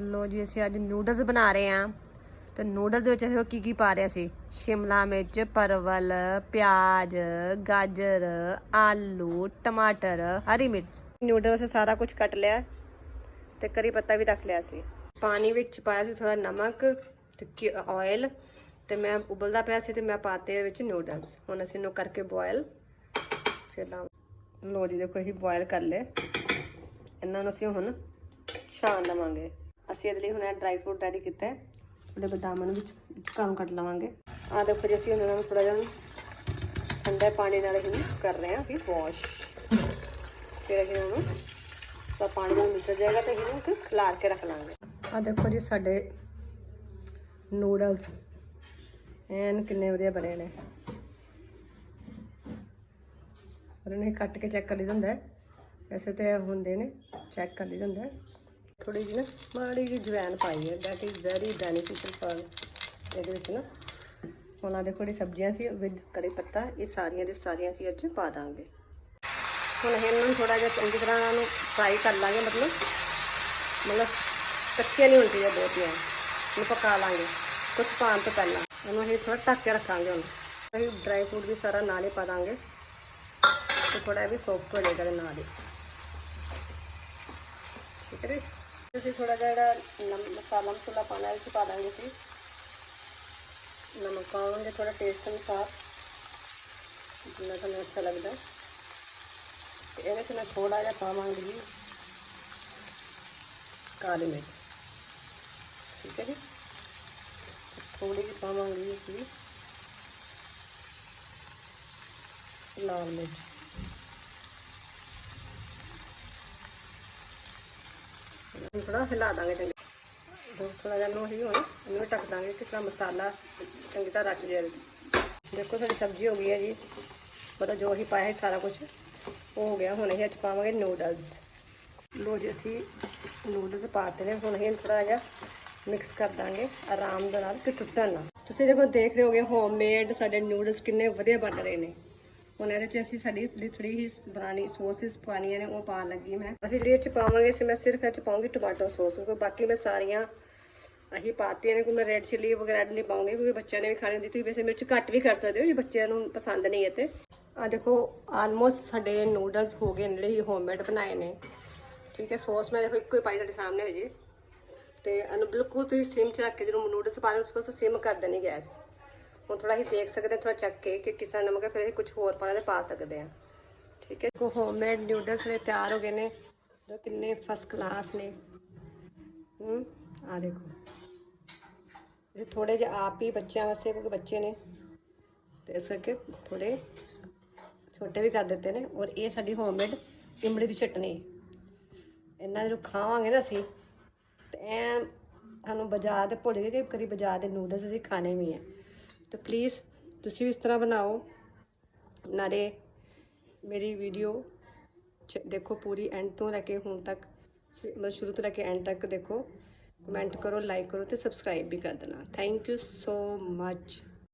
ਲੋ ਜੀ, ਅਸੀਂ ਅੱਜ ਨੂਡਲਸ ਬਣਾ ਰਹੇ ਹਾਂ। ਤੇ ਨੂਡਲਸ ਵਿੱਚ ਅਸੀਂ ਕੀ ਕੀ ਪਾ ਰਹੇ ਸੀ ਸ਼ਿਮਲਾ ਮਿਰਚ, ਪਰਵਲ, ਪਿਆਜ਼, ਗਾਜਰ, ਆਲੂ, ਟਮਾਟਰ, ਹਰੀ ਮਿਰਚ। ਨੂਡਲਸ ਸਾਰਾ ਕੁਝ ਕੱਟ ਲਿਆ ਤੇ ਕਰੀ ਪੱਤਾ ਵੀ ਰੱਖ ਲਿਆ ਸੀ ਪਾਣੀ ਵਿੱਚ ਪਾਇਆ ਸੀ ਥੋੜਾ ਨਮਕ ਤੇ ਆਇਲ ਤੇ ਮੈਂ ਉਬਲਦਾ ਪਿਆ ਸੀ ਤੇ ਮੈਂ ਪਾਤੇ ਵਿੱਚ ਨੂਡਲਸ। ਹੁਣ ਅਸੀਂ ਇਹਨੂੰ ਕਰਕੇ ਬੋਇਲ ਫਿਰ ਲਾ ਲੋ ਜੀ, ਦੇਖੋ ਅਸੀਂ ਬੋਇਲ ਕਰ ਲਏ। ਇਹਨਾਂ ਨੂੰ ਅਸੀਂ ਹੁਣ ਛਾਣ ਲਵਾਂਗੇ। ਅਸੀਂ ਇਹਦੇ ਲਈ ਹੁਣ ਇਹ ਡਰਾਈ ਫਰੂਟ ਰੈਡੀ ਕੀਤਾ ਹੈ ਥੋੜੇ ਬਦਾਮਾਂ ਨੂੰ ਵਿੱਚ ਕੰਮ ਕੱਟ ਲਵਾਂਗੇ। ਆ ਦੇਖੋ ਜੀ, ਅਸੀਂ ਉਹਨਾਂ ਨੂੰ ਥੋੜਾ ਜਿਹਾ ਠੰਡੇ ਪਾਣੀ ਨਾਲ ਹੀ ਕਰ ਰਹੇ ਹਾਂ ਵੀ ਵਾਸ਼ ਫਿਰ ਅਸੀਂ ਉਹਨੂੰ ਤਾਂ ਪਾਣੀ ਨਾਲ ਮਿਲ ਜਾਏਗਾ ਤੇ ਇਹਨੂੰ ਖਲਾਰ ਕੇ ਰੱਖ ਲਾਂਗੇ। ਆ ਦੇਖੋ ਜੀ, ਸਾਡੇ ਨੂਡਲਸ ਐਨ ਕਿੰਨੇ ਵਧੀਆ ਬਣੇ ਨੇ। ਔਰ ਇਹਨੇ ਕੱਟ ਕੇ ਚੈੱਕ ਕਰ ਲਈ ਹੁੰਦਾ ਵੈਸੇ ਤੇ ਹੁੰਦੇ ਨੇ ਚੈੱਕ ਕਰ ਲਈ ਹੁੰਦਾ ਥੋੜੀ ਜਿਹੀ ਨਾ ਮਾੜੀ ਜਿਹੀ ਜਵੈਨ ਪਾਈ ਹੈ that is very beneficial for ਇਹਦੇ ਵਿੱਚ ਨਾ। ਉਹਨਾਂ ਆ ਦੇਖੋ ਸਬਜ਼ੀਆਂ ਸੀ ਵਿਦ ਕੜੀ ਪੱਤਾ, ਇਹ ਸਾਰੀਆਂ ਦੇ ਸਾਰੀਆਂ ਅਸੀਂ ਅੱਜ ਪਾ ਦਾਂਗੇ। ਹੁਣ ਇਹਨਾਂ ਨੂੰ ਥੋੜਾ ਜਿਹਾ ਚੰਗੀ ਤਰ੍ਹਾਂ ਇਹਨਾਂ ਨੂੰ ਫਰਾਈ ਕਰ ਲਾਂਗੇ, ਮਤਲਬ ਮਤਲਬ ਕੱਚੀਆਂ ਨਹੀਂ ਹੁੰਦੀਆਂ ਬਹੁਤੀਆਂ ਇਹਨੂੰ ਪਕਾ ਲਾਂਗੇ ਕੁਝ ਪਾਉਣ ਤੋਂ ਪਹਿਲਾਂ। ਇਹਨੂੰ ਅਸੀਂ ਥੋੜਾ ਢੱਕ ਕੇ ਰੱਖਾਂਗੇ ਹੁਣ। ਅਸੀਂ ਡਰਾਈ ਫਰੂਟ ਵੀ ਸਾਰਾ ਨਾਲ ਹੀ ਪਾ ਦਾਂਗੇ। ਤੇ ਥੋੜਾ ਇਹ ਵੀ ਸੌਫਟ ਹੋ ਜਾਏਗਾ ਨਾਲ ਹੀ। ਠੀਕ ਹੈ ਤੁਸੀਂ ਥੋੜਾ ਜਿਹਾ ਜਿਹੜਾ ਨਮ- ਮਸਾਲਾ ਮਸੂਲਾ ਪਾਣਾ ਇਹ 'ਚ ਪਾ ਦਾਂਗੇ ਅਸੀਂ। ਨਮਕ ਪਾਵਾਂਗੇ ਥੋੜਾ ਟੇਸਟ ਅਨੁਸਾਰ। ਜਿੰਨਾ ਤੁਹਾਨੂੰ ਅੱਛਾ ਲੱਗਦਾ। ਤੇ ਇਹਦੇ 'ਚ ਮੈਂ ਥੋੜਾ ਜਿਹਾ ਪਾਵਾਂਗੀ ਜੀ ਕਾਲੀ ਮਿਰਚ। ਠੀਕ ਹੈ ਜੀ? ਥੋੜੀ ਜਿਹੀ ਪਾਵਾਂਗੀ ਅਸੀਂ। ਲਾਲ ਮਿਰਚ। ਇਹਨੂੰ ਥੋੜਾ ਹਿਲਾ ਦਾਂਗੇ ਚੰਗੀ। ਦੋ ਥੋੜਾ ਜਿਹਾ ਨੂੰ ਅਸੀਂ ਹੁਣ, ਇਹਨੂੰ ਵੀ ਦਾਂਗੇ ਕਿ ਤਾਂ ਮਸਾਲਾ ਚੰਗੀ ਤਰ੍ਹਾਂ ਰਚ ਜਾਏ ਦੇਖੋ ਸਾਡੀ ਸਬਜ਼ੀ ਹੋ ਗਈ ਹੈ ਜੀ। ਮਤਲਬ ਜੋ ਅਸੀਂ ਪਾਇਆ ਸੀ ਸਾਰਾ ਕੁਝ ਹੋ ਗਿਆ। ਹੁਣ ਅਸੀਂ ਅੱਜ ਪਾਵਾਂਗੇ ਨੂਡਲਸ ਲੋ ਜੀ, ਅਸੀਂ ਨੂਡਲਸ ਪਾਤੇ ਨੇ। ਹੁਣ ਅਸੀਂ ਥੋੜਾ ਜਿਹਾ ਮਿਕਸ ਕਰ ਦਾਂਗੇ ਆਰਾਮ ਦੇ ਨਾਲ ਕਿ ਟੁੱਟਣ ਨਾ ਤੁਸੀਂ ਦੇਖੋ, ਦੇਖ ਰਹੇ ਹੋਗੇ ਹੋਮਮੇਡ ਸਾਡੇ ਨੂਡਲਸ ਕਿੰਨੇ ਵਧੀਆ ਬਣ ਰਹੇ ਨੇ। ਹੁਣ ਇਹਦੇ 'ਚ ਅਸੀਂ ਸਾਡੀ ਜਿਹੜੀ ਥੋੜੀ ਹੀ ਪੁਰਾਣੀ ਸੋਸਿਸ ਪਾਣੀਆਂ ਨੇ ਉਹ ਪਾਉਣ ਲੱਗੀ ਮੈਂ। ਅਸੀਂ ਜਿਹੜੀ ਇਹ 'ਚ ਪਾਵਾਂਗੇ ਸੀ ਮੈਂ ਸਿਰਫ ਇਹ 'ਚ ਪਾਉਂਗੀ ਟਮਾਟੋ ਸੌਸ ਕਿਉਂਕਿ ਬਾਕੀ ਮੈਂ ਸਾਰੀਆਂ ਅਸੀਂ ਪਾਤੀਆਂ ਨੇ ਕੋਈ ਮੈਂ ਰੈੱਡ ਚਿੱਲੀ ਵਗੈਰਾ ਨਹੀਂ ਪਾਉਂਗੀ, ਕਿਉਂਕਿ ਬੱਚਿਆਂ ਨੇ ਵੀ ਖਾਣੀ ਹੁੰਦੀ, ਤੁਸੀਂ ਵੈਸੇ ਮਿਰਚ ਘੱਟ ਵੀ ਕਰ ਸਕਦੇ ਹੋ, ਜੇ ਬੱਚਿਆਂ ਨੂੰ ਪਸੰਦ ਨਹੀਂ ਹੈ ਤੇ। ਆ ਦੇਖੋ ਆਲਮੋਸਟ ਸਾਡੇ ਨੂਡਲਸ ਹੋ ਗਏ ਨੇ ਜਿਹੜੇ ਹੀ ਹੋਮਮੇਡ ਬਣਾਏ ਨੇ। ਠੀਕ ਹੈ ਸੌਸ ਮੈਂ ਦੇਖੋ ਇੱਕੋ ਹੀ ਪਾਈ ਤੁਹਾਡੇ ਸਾਹਮਣੇ ਹੋ ਜੀ ਤੇ ਇਹਨੂੰ ਬਿਲਕੁਲ ਤੁਸੀਂ ਸਿਮ 'ਚ ਰੱਖ ਕੇ ਜਦੋਂ ਨੂਡਲਸ ਪਾ ਰਹੇ ਹੋ, ਉਸ ਸਿਮ ਕਰ ਦੇਣੀ ਗੈਸ। ਹੁਣ ਥੋੜਾ ਹੀ ਦੇਖ ਸਕਦੇ ਹਾਂ ਥੋੜਾ ਚੱਕ ਕੇ ਕਿ ਕਿਸ ਨਮਕ ਹੈ, ਫਿਰ ਅਸੀਂ ਕੁਝ ਹੋਰ ਪਾਣਾ ਤੇ ਪਾ ਸਕਦੇ ਹਾਂ। ਠੀਕ ਹੈ? ਕੋ ਹੋਮਮੇਡ ਨਿਊਡਲਸ ਨੇ ਤਿਆਰ ਹੋ ਗਏ ਨੇ। ਜੋ ਕਿੰਨੇ ਫਸਟ ਕਲਾਸ ਨੇ। ਹੂੰ ਆ ਦੇਖੋ। ਇਹ ਥੋੜੇ ਜਿਹਾ ਆਪ ਹੀ ਬੱਚਿਆਂ ਵਾਸਤੇ, ਕਿਉਂਕਿ ਬੱਚੇ ਨੇ। ਤੇ ਇਸ ਕਰਕੇ ਥੋੜੇ ਛੋਟੇ ਵੀ ਕਰ ਦਿੱਤੇ ਨੇ। ਔਰ ਇਹ ਸਾਡੀ ਹੋਮਮੇਡ ਇਮਲੀ ਦੀ ਚਟਨੀ। ਇਹਨਾਂ ਨੂੰ ਖਾਵਾਂਗੇ ਨਾ ਅਸੀਂ, ਤੇ ਐ ਸਾਨੂੰ ਬਾਜ਼ਾਰ ਦੇ ਭੁੱਲ ਗਏ ਕਿ ਕਦੀ ਬਾਜ਼ਾਰ ਦੇ ਨੂਡਲਸ ਅਸੀਂ ਖਾਣੇ ਵੀ ਹੈ ਤੇ ਪਲੀਜ਼ ਤੁਸੀਂ ਵੀ ਇਸ ਤਰ੍ਹਾਂ ਬਣਾਓ ਨਾਲੇ ਮੇਰੀ ਵੀਡੀਓ ਦੇਖੋ ਪੂਰੀ ਐਂਡ ਤੋਂ ਲੈ ਕੇ ਹੁਣ ਤੱਕ ਸ- ਮਤਲਬ ਸ਼ੁਰੂ ਤੋਂ ਲੈ ਕੇ ਐਂਡ ਤੱਕ ਦੇਖੋ ਕਮੈਂਟ ਕਰੋ ਲਾਈਕ ਕਰੋ ਤੇ ਸਬਸਕ੍ਰਾਈਬ ਵੀ ਕਰ ਦੇਣਾ ਥੈਂਕ ਯੂ ਸੋ ਮਚ